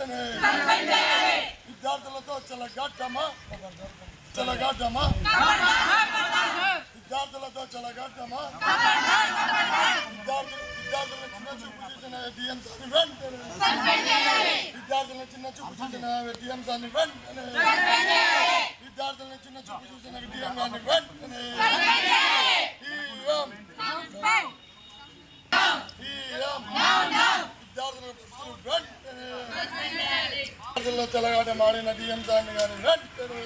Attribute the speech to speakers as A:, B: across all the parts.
A: అధికారులను వెంటనే విద్యార్థులతో చెలగాటమా చెలగాటమా విద్యార్థులతో చెలగాటమా విద్యార్థులు విద్యార్థులను చిన్న చూపు చూసిన డిఎం సార్ని వెంటనే విద్యార్థులను చిన్న చూపు చూసిన డిఎం సార్ని వెంటనే విద్యార్థులను చిన్న చూపు చూసిన డిఎం గారిని వెంటనే డిఎం విద్యార్థులతో చెలగాట మాడిన డిఎం సార్ని గారి వెంటనే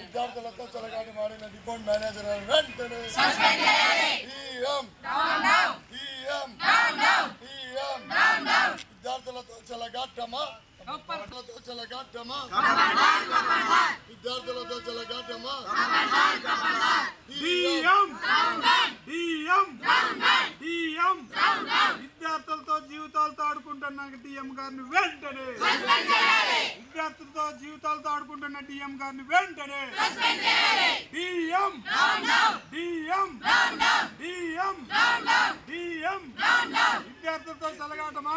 A: విద్యార్థులతో చెలగాట మాడిన డిపోర్ట్ మేనేజర్ గారి వెంటనే విద్యార్థులతో చెలగాటమా? విద్యార్థులతో చెలగాటమా? విద్యార్థులతో చెలగాటమా
B: డిఎం డిఎం డిఎం విద్యార్థులతో జీవితాలతో ఆడుకుంటున్న డిఎం గారిని వెంటనే విద్యార్థులతో జీవితాలతో ఆడుకుంటున్న డిఎం గారిని వెంటనే డిఎం డిఎం డిఎం డిఎం విద్యార్థులతో సెలగాటమా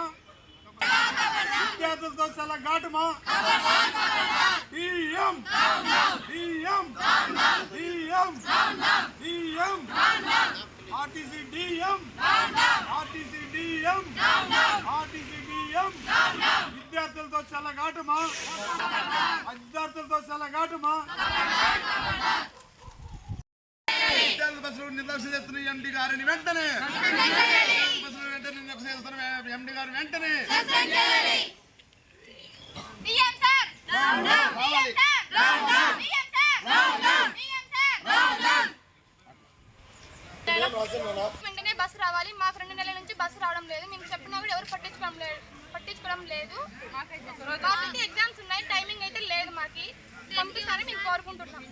B: విద్యార్థులతో సెలగాటమా DM DM DM DM RTC DM RTC DM RTC DM విద్యార్థులతో చల్లగాటమా విద్యార్థులతో చల్లగాటమా బస్సులు నిర్లక్ష్యం చేస్తున్న ఎండి గారిని వెంటనే బస్సులు వెంటనే నిర్లక్ష్యం చేస్తున్న ఎండి గారు వెంటనే
C: వెంటనే బస్సు రావాలి మాకు రెండు నెలల నుంచి బస్సు రావడం లేదు మేము చెప్పినా కూడా ఎవరు పట్టించుకోవడం లేదు పట్టించుకోవడం లేదు. మాకైతే ఎగ్జామ్స్ ఉన్నాయి టైమింగ్ అయితే లేదు మాకి. పంపిస్తారని మేము కోరుకుంటున్నాం.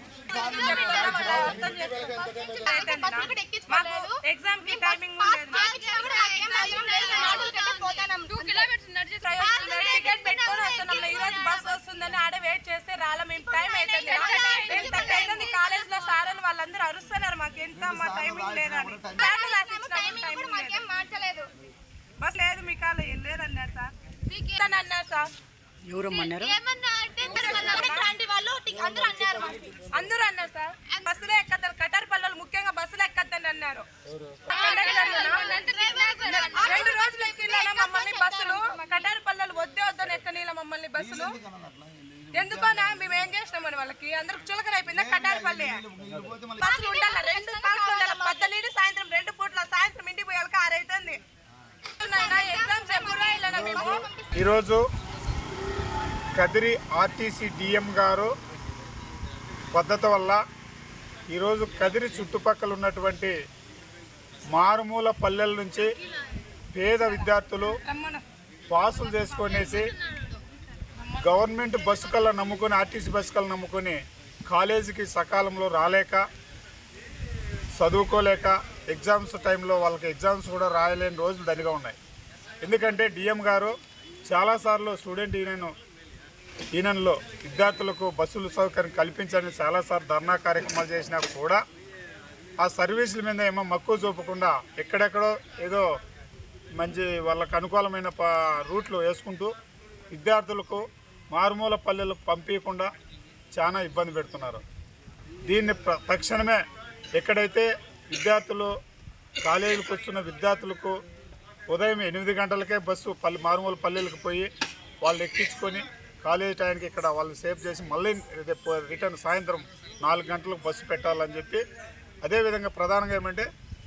D: ఎగ్జామ్కి టైమింగ్ టికెట్ పెట్టుకొని వస్తున్నాం. ఈ రోజు బస్ వస్తుందని ఆడ వెయిట్ చేస్తే రాలే మేము టైం అవుతుంది కాలేజ్లో వాళ్ళందరూ అరుస్తున్నారు మాకు ఎంత మా టైమింగ్ లేదని. బస్ లేదు మీ కాల లేదన్నారు సార్.
C: అందరూ అన్నారు. మాకు.
D: అందరూ అన్నారు సార్. బస్సులో ఎక్కద్దారు కటార్ పల్లెలు ముఖ్యంగా బస్సులో ఎక్కద్దని అన్నారు. రెండు రోజులు ఎక్కినా మమ్మల్ని బస్సులు. కటార్ పల్లెలు వద్దే వద్దని ఎక్కనీల మమ్మల్ని బస్సులు. ఎందుకనా మేము ఏం చేసినామని వాళ్ళకి? అందరికి చులకన అయిపోయిందా? కటారపల్లి బస్సులు ఉండాలి? రెండు బస్సులు ఉండాలి? పద్దలీడి సాయంత్రం రెండు పూట్ల సాయంత్రం
B: ఈరోజు కదిరి ఆర్టీసీ డిఎం గారు పద్ధతి వల్ల ఈరోజు కదిరి చుట్టుపక్కల ఉన్నటువంటి మారుమూల పల్లెల నుంచి పేద విద్యార్థులు పాసులు చేసుకొనేసి గవర్నమెంట్ బస్సు కల్లా నమ్ముకొని ఆర్టీసీ బస్సు కల్లా నమ్ముకొని కాలేజీకి సకాలంలో రాలేక చదువుకోలేక ఎగ్జామ్స్ టైంలో వాళ్ళకి ఎగ్జామ్స్ కూడా రాయలేని రోజులు దండిగా ఉన్నాయి. ఎందుకంటే డిఎం గారు చాలాసార్లు స్టూడెంట్ యూనియన్ యూనియన్లో విద్యార్థులకు బస్సులు సౌకర్యం కల్పించాలని చాలాసార్లు ధర్నా కార్యక్రమాలు చేసినా కూడా ఆ సర్వీసుల మీద ఏమో మక్కువ చూపకుండా ఎక్కడెక్కడో ఏదో మంచి వాళ్ళకు అనుకూలమైన రూట్లు వేసుకుంటూ విద్యార్థులకు మారుమూల పల్లెలు పంపించకుండా చాలా ఇబ్బంది పెడుతున్నారు. దీన్ని ప్ర- తక్షణమే ఎక్కడైతే విద్యార్థులు కాలేజీలకు వస్తున్న విద్యార్థులకు ఉదయం ఎనిమిది గంటలకే బస్సు పల్లె మారుమూల పల్లెలకు పోయి వాళ్ళు ఎక్కించుకొని కాలేజీ టైంకి ఇక్కడ వాళ్ళు సేఫ్ చేసి మళ్ళీ రేపు రిటర్న్ సాయంత్రం నాలుగు గంటలకు బస్సు పెట్టాలని చెప్పి. అదేవిధంగా ప్రధానంగా ఏమంటే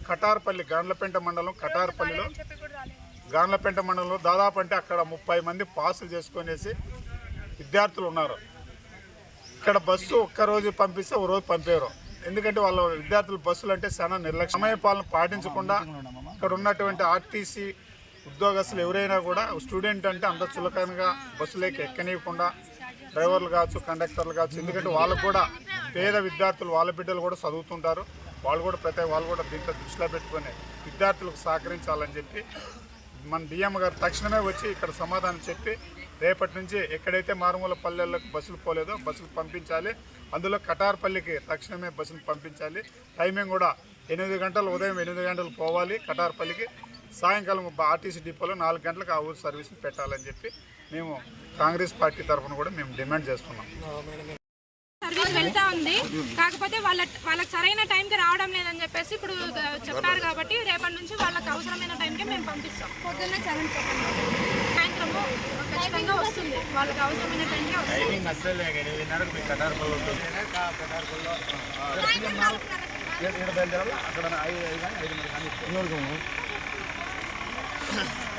B: కటార్పల్లి గాండ్లపేంట మండలం కటార్పల్లిలో గాండ్లపేంట మండలంలో దాదాపు అంటే అక్కడ ముప్పై మంది పాసులు చేసుకునేసి విద్యార్థులు ఉన్నారు. ఇక్కడ బస్సు ఒక్క రోజు పంపిస్తే ఒక రోజు పంపేరు ఎందుకంటే వాళ్ళ విద్యార్థులు బస్సులు అంటే చాలా నిర్లక్ష్యం. సమయపాలన పాటించకుండా ఇక్కడ ఉన్నటువంటి ఆర్టీసీ ఉద్యోగస్తులు ఎవరైనా కూడా స్టూడెంట్ అంటే అంత చులకనగా బస్సులోకి ఎక్కనీయకుండా డ్రైవర్లు కావచ్చు కండక్టర్లు కావచ్చు ఎందుకంటే వాళ్ళకు కూడా పేద విద్యార్థులు వాళ్ళ బిడ్డలు కూడా చదువుతుంటారు. వాళ్ళు కూడా ప్రతి వాళ్ళు కూడా దీంట్లో దృష్టిలో పెట్టుకొని విద్యార్థులకు సహకరించాలని చెప్పి మన డిఎం గారు తక్షణమే వచ్చి ఇక్కడ సమాధానం చెప్పి రేపటి నుంచి ఎక్కడైతే మారుమూల పల్లెలకు బస్సులు పోలేదో బస్సులు పంపించాలి. అందులో కటార్పల్లికి తక్షణమే బస్సులు పంపించాలి. టైమింగ్ కూడా ఎనిమిది గంటలు ఉదయం ఎనిమిది గంటలు పోవాలి కటార్పల్లికి. సాయంకాలం ఆర్టీసీ డిపోలో నాలుగు గంటలకు ఆ ఊరు సర్వీస్ని పెట్టాలని చెప్పి మేము కాంగ్రెస్ పార్టీ తరఫున కూడా మేము డిమాండ్ చేస్తున్నాం.
D: సర్వీస్ వెళ్తా ఉంది. కాకపోతే వాళ్ళ వాళ్ళకి సరైన టైంకి రావడం లేదని చెప్పేసి ఇప్పుడు చెప్పారు కాబట్టి రేపటి నుంచి వాళ్ళకి అవసరమైన టైంకి మేము పంపిస్తాం.
C: పొద్దున్న సెవెన్ చెప్పండి.
D: సాయంత్రము ఖచ్చితంగా వస్తుంది. వాళ్ళకి అవసరమైన టైంకి వస్తుంది.
B: అక్కడ